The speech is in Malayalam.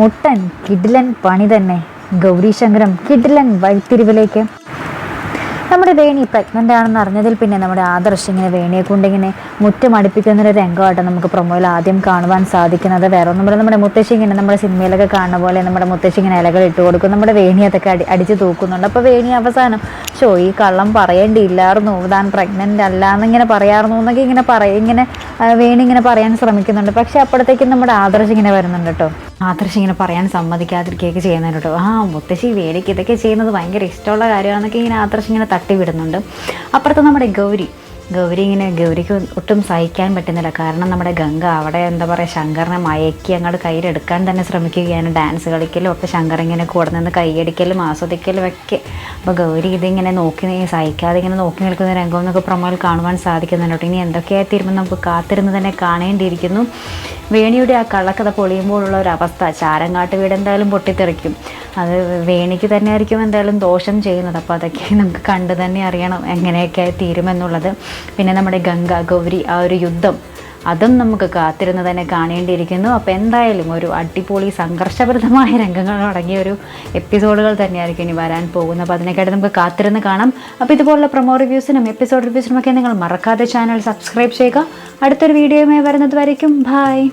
മുട്ടൻ കിഡിലൻ പണി തന്നെ. ഗൗരീശങ്കരം കിഡിലൻ വഴിത്തിരിവിലേക്ക്. നമ്മുടെ വേണി പ്രഗ്നന്റ് ആണെന്ന് അറിഞ്ഞതിൽ പിന്നെ നമ്മുടെ ആദർശ് ഇങ്ങനെ വേണിയെ കൊണ്ടിങ്ങനെ മുറ്റമടുപ്പിക്കുന്ന ഒരു രംഗമായിട്ട് നമുക്ക് പ്രൊമോയിൽ ആദ്യം കാണുവാൻ സാധിക്കുന്നത്. വേറെ ഒന്നും നമ്മുടെ മുത്തശ്ശി ഇങ്ങനെ നമ്മുടെ സിനിമയിലൊക്കെ കാണുന്ന പോലെ നമ്മുടെ മുത്തശ്ശി ഇങ്ങനെ ഇലകൾ ഇട്ട് കൊടുക്കും. നമ്മുടെ വേണി അതൊക്കെ അടി അടിച്ച് തൂക്കുന്നുണ്ട്. അപ്പോൾ വേണി അവസാനം ഷോ ഈ കള്ളം പറയേണ്ടിയില്ലായിരുന്നു. താൻ പ്രഗ്നന്റ് അല്ല എന്നിങ്ങനെ പറയാറുന്നു എന്നൊക്കെ ഇങ്ങനെ പറയും ഇങ്ങനെ വേണി ഇങ്ങനെ പറയാൻ ശ്രമിക്കുന്നുണ്ട്. പക്ഷേ അപ്പോഴത്തേക്കും നമ്മുടെ ആദർശ് ഇങ്ങനെ വരുന്നുണ്ട് കേട്ടോ. ആദർശ് ഇങ്ങനെ പറയാൻ സമ്മതിക്കാതിരിക്കുകയൊക്കെ ചെയ്യുന്നുണ്ട് കേട്ടോ. ആ മുത്തശ്ശി വേടിക്ക് ഇതൊക്കെ ചെയ്യുന്നത് ഭയങ്കര ഇഷ്ടമുള്ള കാര്യമാണെന്നൊക്കെ ഇങ്ങനെ ആദർശ് ഇങ്ങനെ തട്ടിവിടുന്നുണ്ട്. അപ്പുറത്ത് നമ്മുടെ ഗൗരി. ഗൗരി ഇങ്ങനെ ഗൗരിക്ക് ഒട്ടും സഹിക്കാൻ പറ്റുന്നില്ല. കാരണം നമ്മുടെ ഗംഗ അവിടെ എന്താ പറയുക ശങ്കറിനെ മയക്കി അങ്ങോട്ട് കയ്യിലെടുക്കാൻ തന്നെ ശ്രമിക്കുകയാണ്. ഡാൻസ് കളിക്കലും ഒക്കെ ശങ്കർ ഇങ്ങനെ കൂടെ നിന്ന് കൈയടിക്കലും ആസ്വദിക്കലും ഒക്കെ. അപ്പോൾ ഗൗരി ഇതിങ്ങനെ നോക്കി സഹിക്കാതെ ഇങ്ങനെ നോക്കി നിൽക്കുന്ന രംഗം എന്നൊക്കെ പ്രൊമോയിൽ കാണുവാൻ സാധിക്കുന്നുണ്ട് ഇനി എന്തൊക്കെയായി തീരുമ്പോൾ നമുക്ക് കാത്തിരുന്ന് തന്നെ കാണേണ്ടിയിരിക്കുന്നു. വേണിയുടെ ആ കള്ളക്കഥ പൊളിയുമ്പോഴുള്ള ഒരു അവസ്ഥ ചാരങ്ങാട്ട് വീട് എന്തായാലും പൊട്ടിത്തെറിക്കും. അത് വേണിക്ക് തന്നെ ആയിരിക്കും എന്തായാലും ദോഷം ചെയ്യുന്നത്. അപ്പോൾ അതൊക്കെ നമുക്ക് കണ്ടു തന്നെ അറിയണം എങ്ങനെയൊക്കെ തീരുമെന്നുള്ളത്. പിന്നെ നമ്മുടെ ഗംഗ ഗൗരി ആ ഒരു യുദ്ധം അതും നമുക്ക് കാത്തിരുന്ന് തന്നെ കാണേണ്ടിയിരിക്കുന്നു. അപ്പോൾ എന്തായാലും ഒരു അടിപൊളി സംഘർഷഭരിതമായ രംഗങ്ങൾ അടങ്ങിയ ഒരു എപ്പിസോഡുകൾ തന്നെയായിരിക്കും ഇനി വരാൻ പോകുന്നത്. അപ്പോൾ അതിനേക്കായിട്ട് നമുക്ക് കാത്തിരുന്ന് കാണാം. അപ്പോൾ ഇതുപോലുള്ള പ്രൊമോ റിവ്യൂസിനും എപ്പിസോഡ് റിവ്യൂസിനും ഒക്കെ നിങ്ങൾ മറക്കാതെ ചാനൽ സബ്സ്ക്രൈബ് ചെയ്യുക. അടുത്തൊരു വീഡിയോയുമായി വരുന്നത് വരയ്ക്കും. ബായ്